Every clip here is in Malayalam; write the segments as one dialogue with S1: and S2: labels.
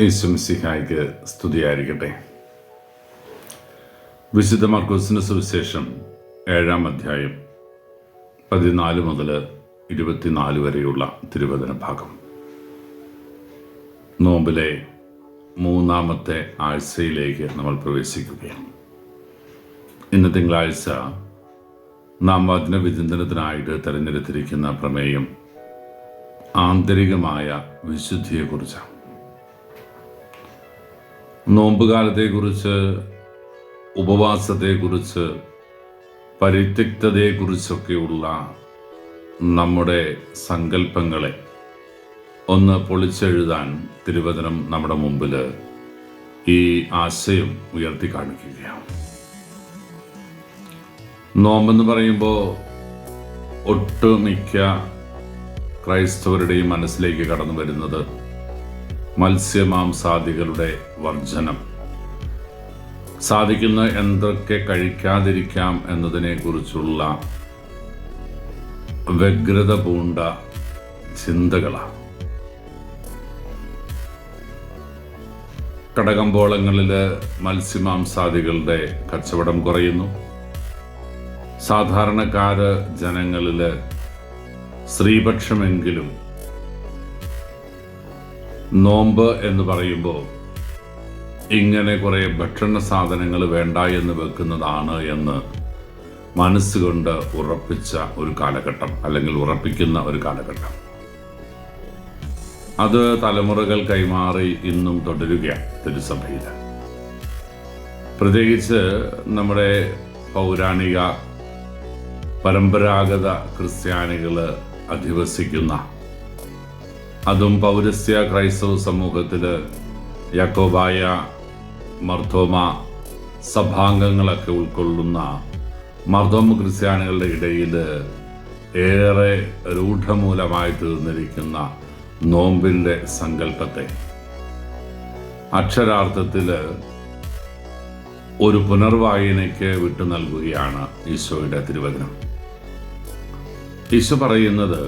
S1: യേശുമിസിഹായ്ക്ക് സ്തുതിയായിരിക്കട്ടെ. വിശുദ്ധ മർക്കോസിന് സുവിശേഷം ഏഴാം അധ്യായം പതിനാല് മുതൽ ഇരുപത്തിനാല് വരെയുള്ള തിരുവചന ഭാഗം. നോമ്പിലെ മൂന്നാമത്തെ ആഴ്ചയിലേക്ക് നമ്മൾ പ്രവേശിക്കുകയാണ്. ഇന്ന് തിങ്കളാഴ്ച നാം വചന വിചിന്തനത്തിനായിട്ട് തിരഞ്ഞെടുത്തിരിക്കുന്ന പ്രമേയം ആന്തരികമായ വിശുദ്ധിയെക്കുറിച്ചാണ്. നോമ്പുകാലത്തെക്കുറിച്ച് ഉപവാസത്തെക്കുറിച്ച് പരിത്യക്തതയെക്കുറിച്ചൊക്കെയുള്ള നമ്മുടെ സങ്കല്പങ്ങളെ ഒന്ന് പൊളിച്ചെഴുതാൻ തിരുവചനം നമ്മുടെ മുമ്പിൽ ഈ ആശയം ഉയർത്തി കാണിക്കുകയാണ് നോമ്പെന്ന് പറയുമ്പോൾ ഒട്ടുമിക്ക ക്രൈസ്തവരുടെയും മനസ്സിലേക്ക് കടന്നു വരുന്നത് മത്സ്യമാംസാദികളുടെ വർജനം. സാധിക്കുന്ന എന്തൊക്കെ കഴിക്കാതിരിക്കാം എന്നതിനെക്കുറിച്ചുള്ള വ്യഗ്രത പൂണ്ട ചിന്തകളാണ്. കടകമ്പോളങ്ങളിൽ മത്സ്യമാംസാദികളുടെ കച്ചവടം കുറയുന്നു. സാധാരണക്കാര് ജനങ്ങളിൽ സ്ത്രീപക്ഷമെങ്കിലും നോമ്പ് എന്ന് പറയുമ്പോൾ ഇങ്ങനെ കുറേ ഭക്ഷണ സാധനങ്ങൾ വേണ്ട എന്ന് വെക്കുന്നതാണ് എന്ന് മനസ്സുകൊണ്ട് ഉറപ്പിച്ച ഒരു കാലഘട്ടം അല്ലെങ്കിൽ ഉറപ്പിക്കുന്ന ഒരു കാലഘട്ടം. അത് തലമുറകൾ കൈമാറി ഇന്നും തുടരുകയാണ് തിരുസഭയിൽ. പ്രത്യേകിച്ച് നമ്മുടെ പൗരാണിക പരമ്പരാഗത ക്രിസ്ത്യാനികൾ അധിവസിക്കുന്ന അതും പൗരസ്യ ക്രൈസ്തവ സമൂഹത്തിൽ യാക്കോബായ മർത്തോമ സഭാംഗങ്ങളൊക്കെ ഉൾക്കൊള്ളുന്ന മർദ്ദോമ ക്രിസ്ത്യാനികളുടെ ഇടയിൽ ഏറെ രൂഢമൂലമായി തീർന്നിരിക്കുന്ന നോമ്പിന്റെ സങ്കല്പത്തെ. അക്ഷരാർത്ഥത്തിൽ ഒരു പുനർവായനയ്ക്ക് വിട്ടു നൽകുകയാണ് ഈശോയുടെ തിരുവചനം. ഈശോ പറയുന്നത്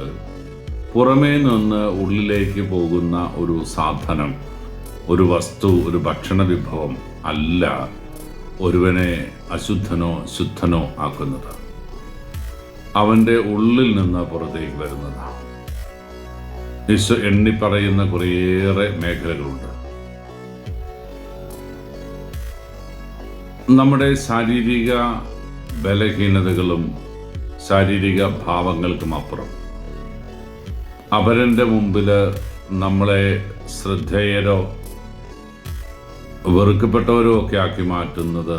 S1: പുറമേ നിന്ന് ഉള്ളിലേക്ക് പോകുന്ന ഒരു സാധനം ഒരു വസ്തു ഒരു ഭക്ഷണ വിഭവം അല്ല ഒരുവനെ അശുദ്ധനോ ശുദ്ധനോ ആക്കുന്നത്. അവന്റെ ഉള്ളിൽ നിന്ന് പുറത്തേക്ക് വരുന്നതാണ്. ഈശോ എണ്ണി പറയുന്ന കുറേയേറെ മേഖലകളുണ്ട്. നമ്മുടെ ശാരീരിക ബലഹീനതകളും ശാരീരിക ഭാവങ്ങൾക്കും അപ്പുറം. അവരന്റെ മുമ്പിൽ നമ്മളെ ശ്രദ്ധേയരോ വെറുക്കപ്പെട്ടവരോ ഒക്കെ ആക്കി മാറ്റുന്നത്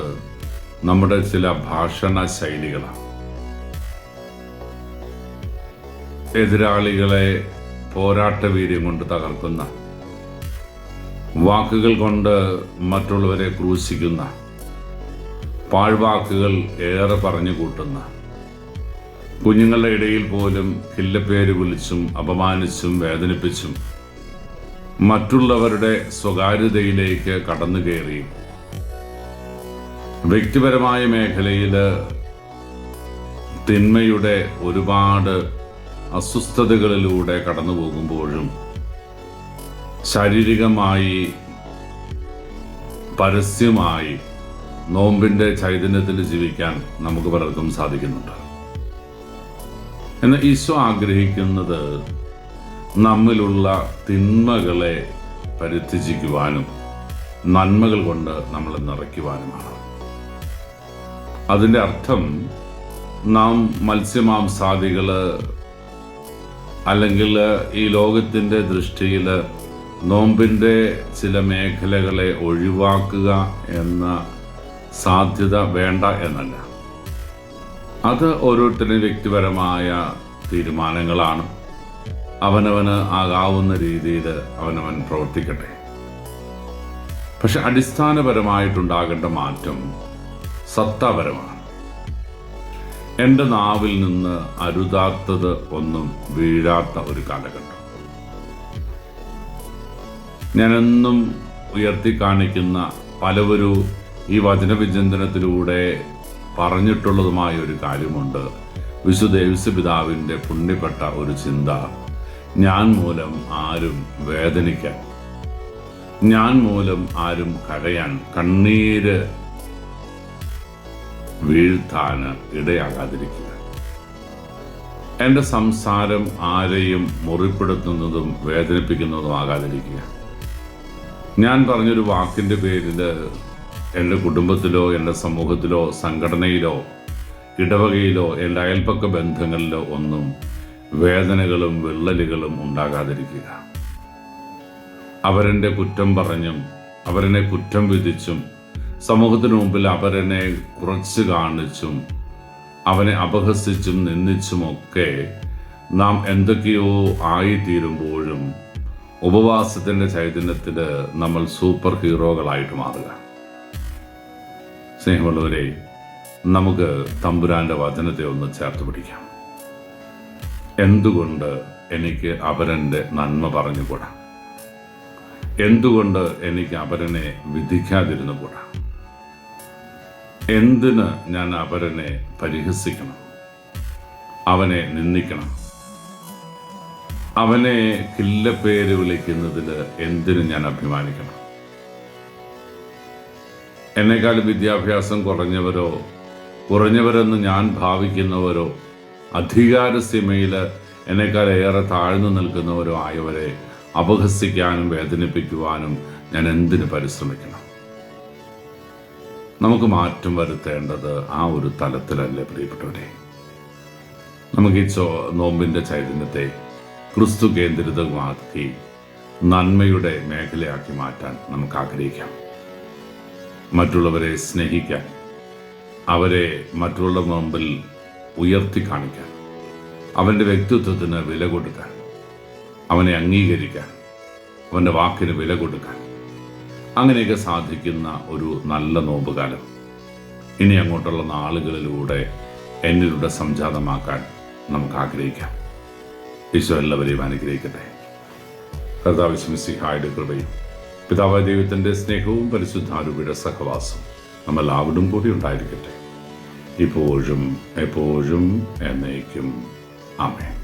S1: നമ്മുടെ ചില ഭാഷണ ശൈലികളാണ്. എതിരാളികളെ പോരാട്ട വീര്യം കൊണ്ട് തകർക്കുന്ന വാക്കുകൾ കൊണ്ട് മറ്റുള്ളവരെ ക്രൂശിക്കുന്ന പാഴ്വാക്കുകൾ ഏറെ പറഞ്ഞു കൂട്ടുന്ന കുഞ്ഞുങ്ങളുടെ ഇടയിൽ പോലും കില്ലപ്പേര് വിളിച്ചും അപമാനിച്ചും വേദനിപ്പിച്ചും മറ്റുള്ളവരുടെ സ്വകാര്യതയിലേക്ക് കടന്നു കയറി. വ്യക്തിപരമായ മേഖലയിൽ തിന്മയുടെ ഒരുപാട് അസ്വസ്ഥതകളിലൂടെ കടന്നു പോകുമ്പോഴും ശാരീരികമായി പരസ്യമായി നോമ്പിന്റെ ചൈതന്യത്തിൽ ജീവിക്കാൻ നമുക്ക് പലർക്കും സാധിക്കുന്നുണ്ട്. എന്നാൽ ഈശോ ആഗ്രഹിക്കുന്നത് നമ്മിലുള്ള തിന്മകളെ പരിത്യജിക്കുവാനും നന്മകൾ കൊണ്ട് നമ്മൾ നിറയ്ക്കുവാനുമാണ്. അതിന്റെ അർത്ഥം നാം മത്സ്യമാംസാദികൾ അല്ലെങ്കിൽ ഈ ലോകത്തിന്റെ ദൃഷ്ടിയിൽ നോമ്പിന്റെ ചില മേഖലകളെ ഒഴിവാക്കുക എന്ന സാധ്യത വേണ്ട എന്നല്ല. അത് ഓരോരുത്തരുടെ വ്യക്തിപരമായ തീരുമാനങ്ങളാണ്. അവനവന് ആകാവുന്ന രീതിയിൽ അവനവൻ പ്രവർത്തിക്കട്ടെ. പക്ഷെ അടിസ്ഥാനപരമായിട്ടുണ്ടാകേണ്ട മാറ്റം സത്താപരമാണ്. എന്റെ നാവിൽ നിന്ന് അരുതാത്തത് ഒന്നും വീഴാത്ത ഒരു കാലഘട്ടം. ഞാനെന്നും ഉയർത്തി കാണിക്കുന്ന പലവരും ഈ വചനവിചിന്തനത്തിലൂടെ പറഞ്ഞിട്ടുള്ളതുമായ ഒരു കാര്യമുണ്ട്. വിശുദ്ധ യേശുപിതാവിന്റെ പുണ്യപ്പെട്ട ഒരു ചിന്ത. ഞാൻ മൂലം ആരും വേദനിക്കാൻ ഞാൻ മൂലം ആരും കരയാൻ കണ്ണീര് വീഴ്ത്താന് ഇടയാകാതിരിക്കുക. എന്റെ സംസാരം ആരെയും മുറിപ്പെടുത്തുന്നതും വേദനിപ്പിക്കുന്നതും ആകാതിരിക്കുക. ഞാൻ പറഞ്ഞൊരു വാക്കിന്റെ പേരിൽ എന്റെ കുടുംബത്തിലോ എന്റെ സമൂഹത്തിലോ സംഘടനയിലോ ഇടവകയിലോ എന്റെ അയൽപ്പക്ക ബന്ധങ്ങളിലോ ഒന്നും വേദനകളും വിള്ളലുകളും ഉണ്ടാകാതിരിക്കുക. അവരെന്റെ കുറ്റം പറഞ്ഞും അവരെന്നെ കുറ്റം വിധിച്ചും സമൂഹത്തിനു മുമ്പിൽ അവരെന്നെ കുറച്ച് കാണിച്ചും അവനെ അപഹസിച്ചും നിന്ദിച്ചുമൊക്കെ നാം എന്തൊക്കെയോ ആയിത്തീരുമ്പോഴും ഉപവാസത്തിന്റെ ചൈതന്യത്തിൽ നമ്മൾ സൂപ്പർ ഹീറോകളായിട്ട് മാറുക. സ്നേഹമുള്ളവരെ നമുക്ക് തമ്പുരാന്റെ വചനത്തെ ഒന്ന് ചേർത്ത് പിടിക്കാം. എന്തുകൊണ്ട് എനിക്ക് അപരന്റെ നന്മ പറഞ്ഞുകൂടാ? എന്തുകൊണ്ട് എനിക്ക് അപരനെ വിധിക്കാതിരുന്നുകൂടാ? എന്തിന് ഞാൻ അപരനെ പരിഹസിക്കണം? അവനെ നിന്ദിക്കണം? അവനെ കില്ലപ്പേര് വിളിക്കുന്നതിൽ എന്തിനു ഞാൻ അഭിമാനിക്കണം? എന്നെക്കാൾ വിദ്യാഭ്യാസം കുറഞ്ഞവരോ കുറഞ്ഞവരെന്ന് ഞാൻ ഭാവിക്കുന്നവരോ അധികാരസീമയിൽ എന്നെക്കാൾ ഏറെ താഴ്ന്നു നിൽക്കുന്നവരോ ആയവരെ അപഹസിക്കാനും വേദനിപ്പിക്കുവാനും ഞാൻ എന്തിനു പരിശ്രമിക്കണം? നമുക്ക് മാറ്റം വരുത്തേണ്ടത് ആ ഒരു തലത്തിലല്ലേ പ്രിയപ്പെട്ടവരെ. നമുക്ക് ഈ ചോ നോമ്പിന്റെ ചൈതന്യത്തെ ക്രിസ്തു കേന്ദ്രിതമാക്കി നന്മയുടെ മേഖലയാക്കി മാറ്റാൻ നമുക്ക് ആഗ്രഹിക്കാം. മറ്റുള്ളവരെ സ്നേഹിക്കാൻ അവരെ മറ്റുള്ള മുമ്പിൽ ഉയർത്തി കാണിക്കാൻ അവന്റെ വ്യക്തിത്വത്തിന് വില കൊടുക്കാൻ അവനെ അംഗീകരിക്കാൻ അവന്റെ വാക്കിന് വില കൊടുക്കാൻ. അങ്ങനെയൊക്കെ സാധിക്കുന്ന ഒരു നല്ല നോമ്പുകാലം. ഇനി അങ്ങോട്ടുള്ള നാളുകളിലൂടെ എന്നിലൂടെ സംജാതമാക്കാൻ നമുക്ക് ആഗ്രഹിക്കാം. ഈശോ എല്ലാവരെയും അനുഗ്രഹിക്കട്ടെ. കർത്താവിശ്വസിഹായുടെ കൃപയും പിതാവായ ദൈവത്തിന്റെ സ്നേഹവും പരിശുദ്ധാരൂപിയുടെ സഹവാസം നമ്മൾ കൂടി ഉണ്ടായിരിക്കട്ടെ. ഇപ്പോഴും എപ്പോഴും എന്നേക്കും. ആമേൻ.